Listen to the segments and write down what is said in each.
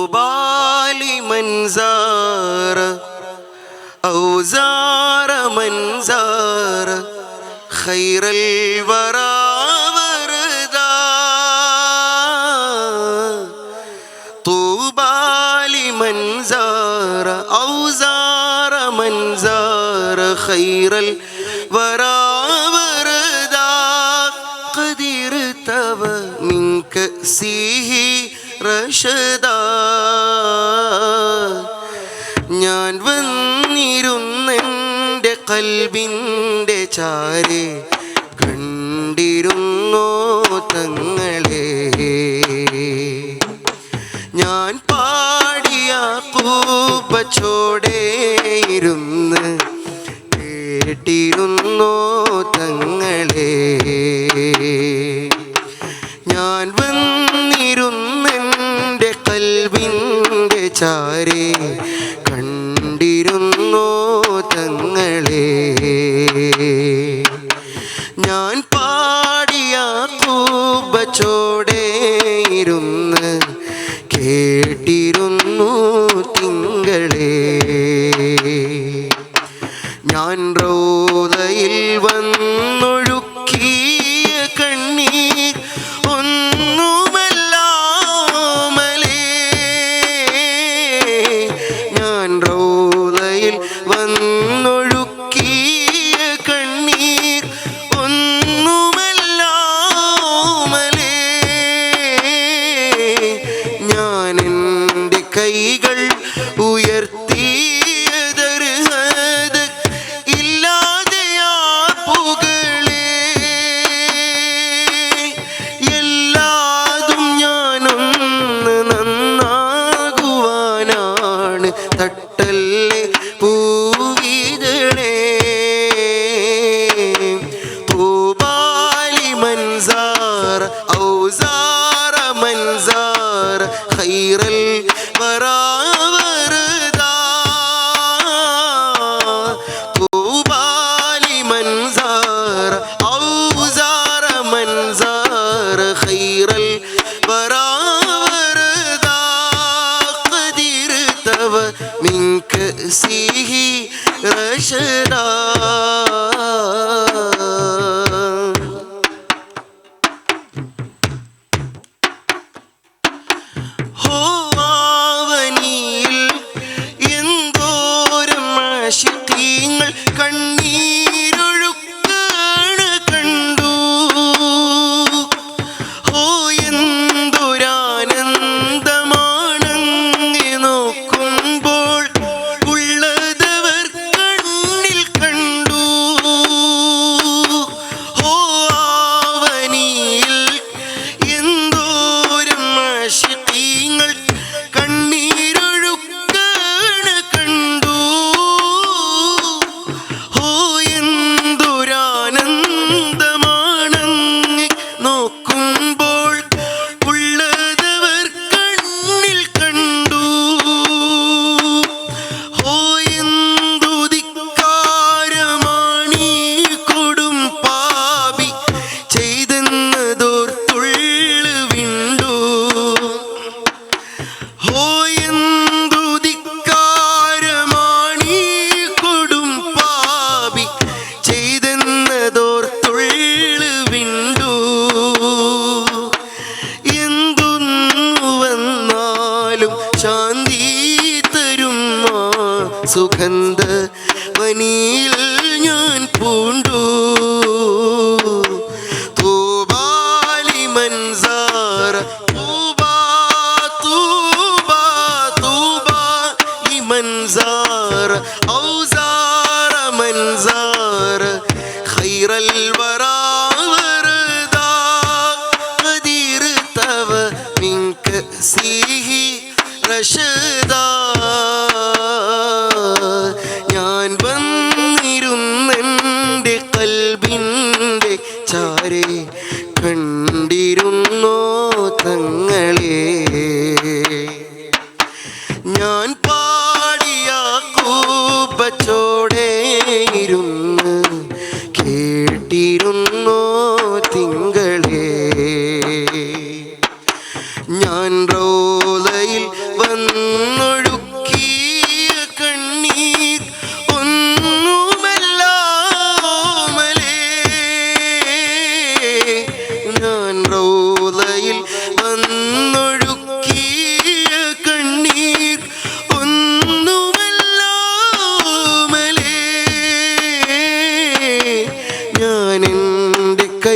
طوبى لمن زار أو زار من زار خير الورى وردا طوبى لمن زار أو زار من زار خير الورى وردا قد ارتوى من كأسه റഷദ ഞാൻ വന്നിരുന്നെന്റെ കൽവിന്റെ ചാരെ കണ്ടിരുന്നോ തങ്ങളെ? ഞാൻ പാടിയ പൂപ്പച്ചോടേയിരുന്നു أو زار من زار خير الورى بردا طوبى لمن زار أو زار من زار خير الورى بردا قد من كأسه رشدا. സുഗന്ധ വനിയിൽ ഞാൻ പൂണ്ടു. മൻസാർ മൻസാറ തൂബ തൂബ തൂബാലി മൻസാറ ഔസാറ മൻസാറ ഖൈറൽ ഇരുന്നു തങ്ങ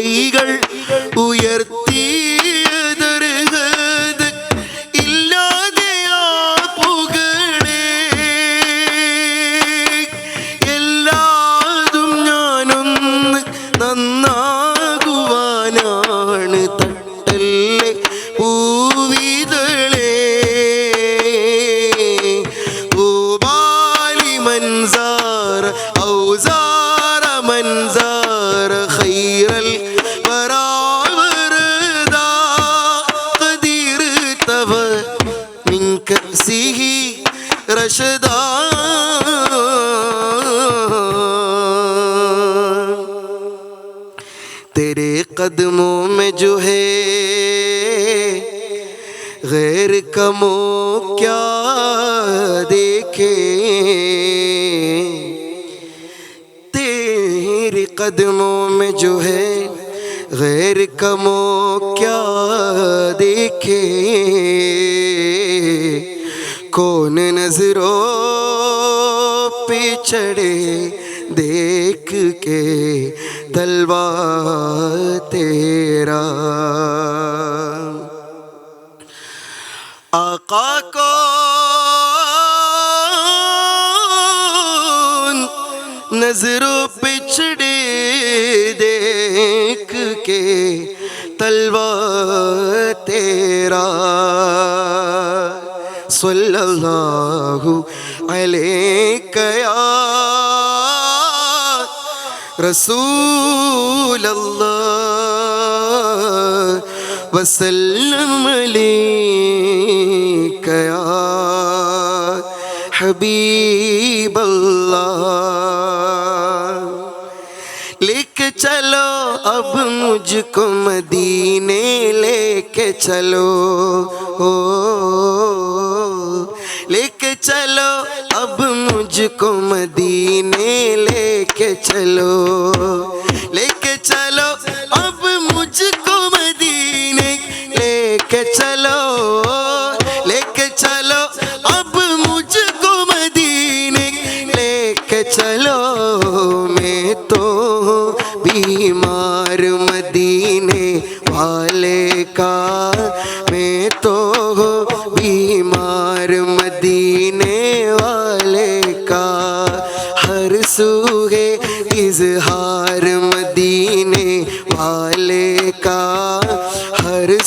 கைகள் உயர்த்தி تیرے قدموں میں جو ہے، غیر کمو کیا دیکھے تیرے قدموں میں جو ہے، غیر کمو کیا دیکھے کون نظروں پہ چڑھے دیکھ کے تلوا تیرا۔ آقا کو نظروں پچھڑے دیکھ کے تلوا تیرا۔ صلی اللہ علیہ رسول اللہ وسلم علیک یا حبیب اللہ لے کے چلو اب مجھ کو مدینے لے کے چلو ہو چلو، اب مجھ کو مدینے لے کے چلو، لے کے چلو، اب مجھ کو مدینے لے کے چلو، لے کے چلو، اب مجھ کو مدینے لے کے چلو۔ میں تو بیمار مدینے والے کا، میں تو بیمار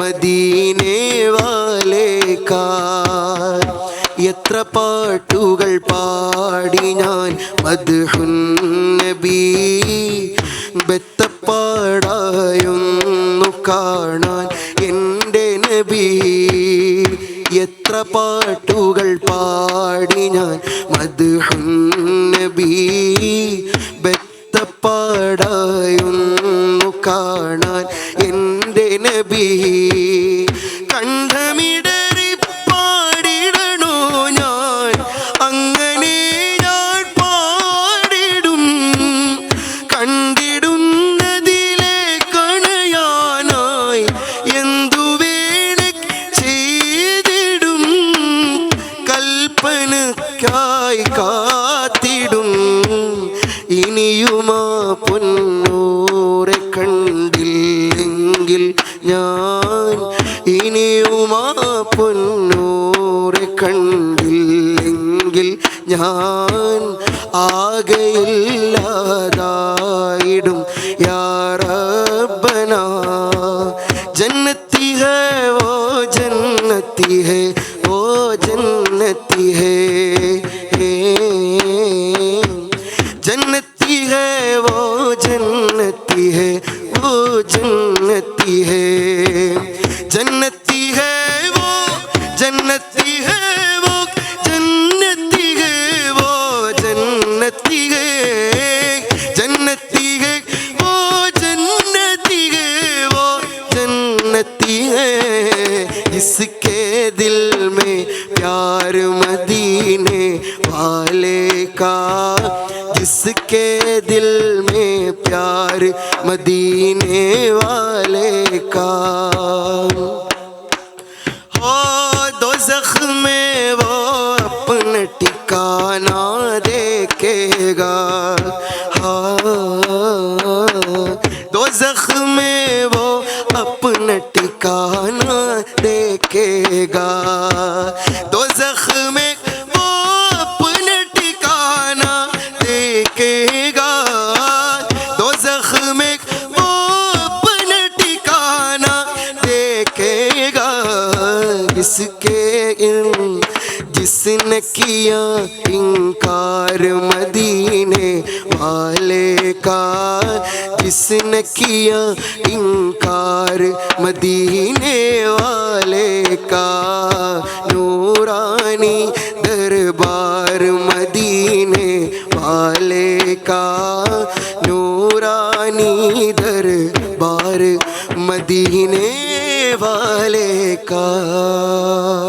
മദീനെ വാലേക്കാർ എത്ര പാട്ടുകൾ പാടി ഞാൻ മധുഹുൻ നബി ബെത്ത കാണാൻ എന്റെ നബി. എത്ര പാട്ടുകൾ പാടി ഞാൻ മധുഹുന്നബി ബെത്തപ്പാടായൊന്നു കാണാൻ എന്റെ നബി. ഇനിയുമാ പൊന്നൂറെ കണ്ടില്ലെങ്കിൽ ഞാൻ ഇനിയുമാ പൊന്നൂറെ കണ്ടില്ലെങ്കിൽ ഞാൻ ആകയില്ലാതായിടും യാറബന ജന്നത്തി ഹേ ജന്നത്തി ഹേ جنتی جنتی ہے وہ جنتی ہے وہ جنتی ہے جس کے دل میں پیار مدینے والے کا جس کے دل میں پیار مدینے والے کا گا۔ ہاں۔ دو زخم میں وہ اپنا ٹکانا دیکھے گا۔ دو زخم کیا انکار مدینے والے کا۔ جس نے کیا؟ انکار مدینے والے کا۔ نورانی دربار مدینے والے کا۔ نورانی دربار مدینے والے کا۔